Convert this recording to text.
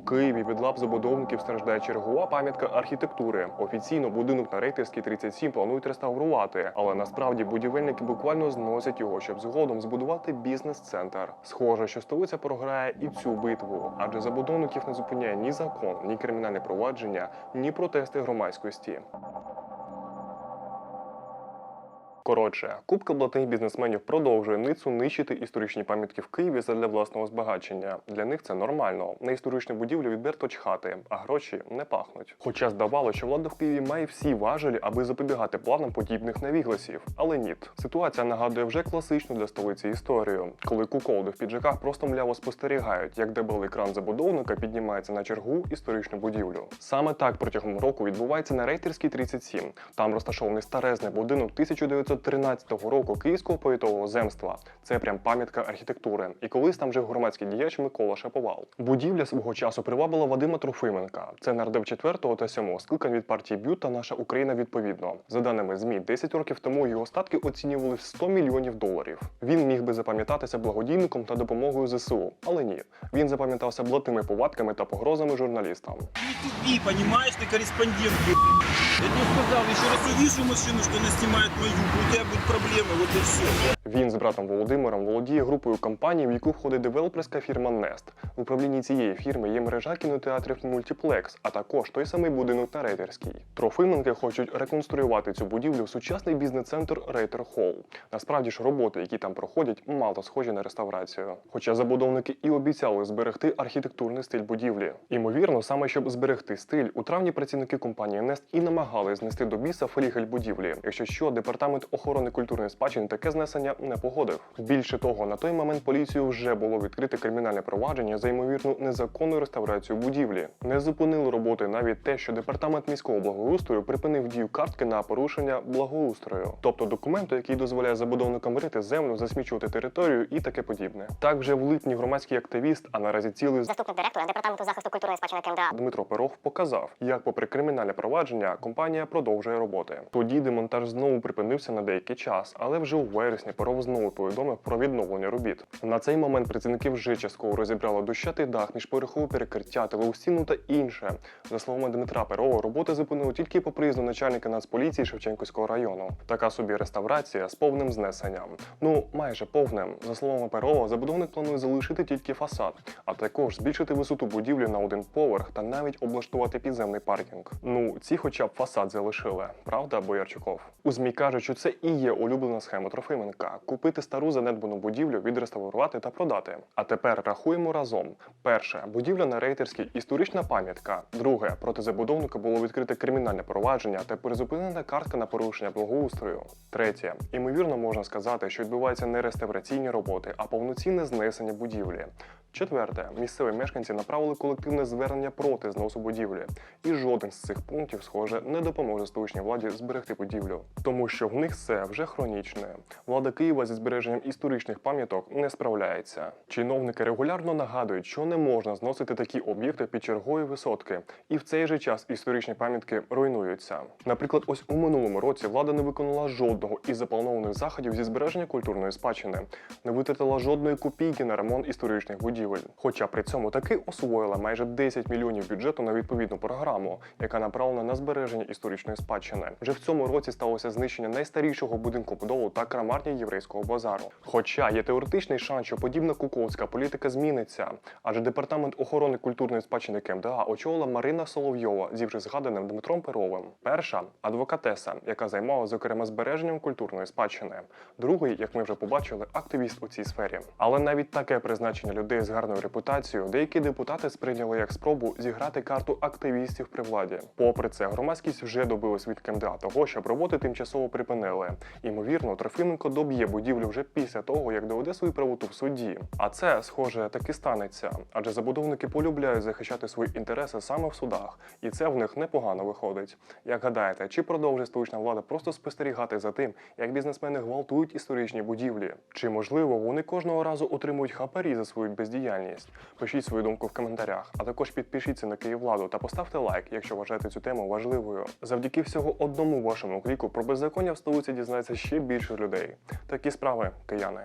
Києві від лап забудовників страждає чергова пам'ятка архітектури. Офіційно будинок на Рейтерській 37 планують реставрувати, але насправді будівельники буквально зносять його, щоб згодом збудувати бізнес-центр. Схоже, що столиця програє і цю битву, адже забудовників не зупиняє ні закон, ні кримінальне провадження, ні протести громадськості. Коротше, купка блатних бізнесменів продовжує ницу нищити історичні пам'ятки в Києві задля власного збагачення. Для них це нормально. На історичну будівлю відверто чхати, а гроші не пахнуть. Хоча здавалося, що влада в Києві має всі важелі, аби запобігати планам подібних невігласів. Але ні. Ситуація нагадує вже класичну для столиці історію, коли куколди в піджаках просто мляво спостерігають, як дебелий кран забудовника піднімається на чергу історичну будівлю. Саме так протягом року відбувається на Рейтерській 37. Там розташований старезний будинок 1913 року Київського повітового земства. Це прям пам'ятка архітектури. І колись там жив громадський діяч Микола Шаповал. Будівля свого часу привабила Вадима Трофименка. Це нардеп 4 та 7 скликань від партії Бют та наша Україна відповідно. За даними ЗМІ, 10 років тому його статки оцінювали в 100 мільйонів доларів. Він міг би запам'ятатися благодійником та допомогою ЗСУ, але ні. Він запам'ятався блатними повадками та погрозами журналістам. Не понимаешь, ты корреспондент, блядь. Я тебе сказал, еще раз увижу машину, что она снимает мою, тебя будут проблемы, вот и все. Він з братом Володимиром володіє групою компаній, в яку входить девелоперська фірма Nest. В управлінні цієї фірми є мережа кінотеатрів Multiplex, а також той самий будинок на Рейтерській. Трофименки хочуть реконструювати цю будівлю в сучасний бізнес-центр Рейтер Холл. Насправді ж роботи, які там проходять, мало схожі на реставрацію. Хоча забудовники і обіцяли зберегти архітектурний стиль будівлі. Імовірно, саме щоб зберегти стиль, у травні працівники компанії Nest і намагались знести до біса флігель будівлі. Якщо що, департамент охорони культурної спадщини таке знесення не погодив. Більше того, на той момент поліцію вже було відкрите кримінальне провадження за ймовірну незаконну реставрацію будівлі. Не зупинили роботи навіть те, що департамент міського благоустрою припинив дію картки на порушення благоустрою, тобто документу, який дозволяє забудовникам рити землю, засмічувати територію і таке подібне. Так вже в липні громадський активіст, а наразі цілий Заступник директора департаменту захисту культурної спадщини КМДА Дмитро Перов показав, як, попри кримінальне провадження, компанія продовжує роботи. Тоді демонтаж знову припинився на деякий час, але вже у вересні Перов знову повідомив про відновлення робіт. На цей момент працівники вже частково розібрали дощатий дах, міжповерхове перекриття, тилоустіну та інше. За словами Дмитра Перова, роботи зупинили тільки по приїзду начальника Нацполіції Шевченківського району. Така собі реставрація з повним знесенням. Ну майже повним. За словами Перова, забудовник планує залишити тільки фасад, а також збільшити висоту будівлі на один поверх та навіть облаштувати підземний паркінг. Ну, ці хоча б фасад залишили, правда, Боярчуков? У ЗМІ кажуть, що це і є улюблена схема Трофименка купити стару занедбану будівлю, відреставрувати та продати. А тепер рахуємо разом: перше будівля на рейтерській історична пам'ятка. Друге, проти забудовника було відкрите кримінальне провадження та призупинена картка на порушення благоустрою. Третє, ймовірно, можна сказати, що відбуваються не реставраційні роботи, а повноцінне знесення будівлі. Четверте, місцеві мешканці направили колективне звернення проти зносу будівлі, і жоден з цих пунктів, схоже, не допоможе столичній владі зберегти будівлю, тому що в них все вже хронічне. Влада Києва зі збереженням історичних пам'яток не справляється. Чиновники регулярно нагадують, що не можна зносити такі об'єкти під чергові висотки, і в цей же час історичні пам'ятки руйнуються. Наприклад, ось у минулому році влада не виконала жодного із запланованих заходів зі збереження культурної спадщини, не витратила жодної копійки на ремонт історичних будівель. Хоча при цьому таки освоїла майже 10 мільйонів бюджету на відповідну програму, яка направлена на збереження історичної спадщини. Вже в цьому році сталося знищення найстарішого будинку будову та крамарні єврейського базару. Хоча є теоретичний шанс, що подібна куковська політика зміниться, адже департамент охорони культурної спадщини КМДА очолила Марина Соловйова зі вже згаданим Дмитром Перовим. Перша адвокатеса, яка займалася зокрема збереженням культурної спадщини. Другий, як ми вже побачили, активіст у цій сфері. Але навіть таке призначення людей з гарною репутацією деякі депутати сприйняли як спробу зіграти карту активістів при владі. Попри це, громадськість вже добилась від КМДА того, щоб роботи тимчасово припинили. Імовірно, Трофименко доб'є будівлю вже після того, як доведе свою правоту в суді. А це, схоже, таки станеться, адже забудовники полюбляють захищати свої інтереси саме в судах, і це в них непогано виходить. Як гадаєте, чи продовжить столична влада просто спостерігати за тим, як бізнесмени гвалтують історичні будівлі? Чи можливо вони кожного разу отримують хапарі за свою бездіяльність? Пишіть свою думку в коментарях, а також підпишіться на Київладу та поставте лайк, якщо вважаєте цю тему важливою. Завдяки всього одному вашому кліку про беззаконня в столиці дізнається ще більше людей. Такі справи, кияни.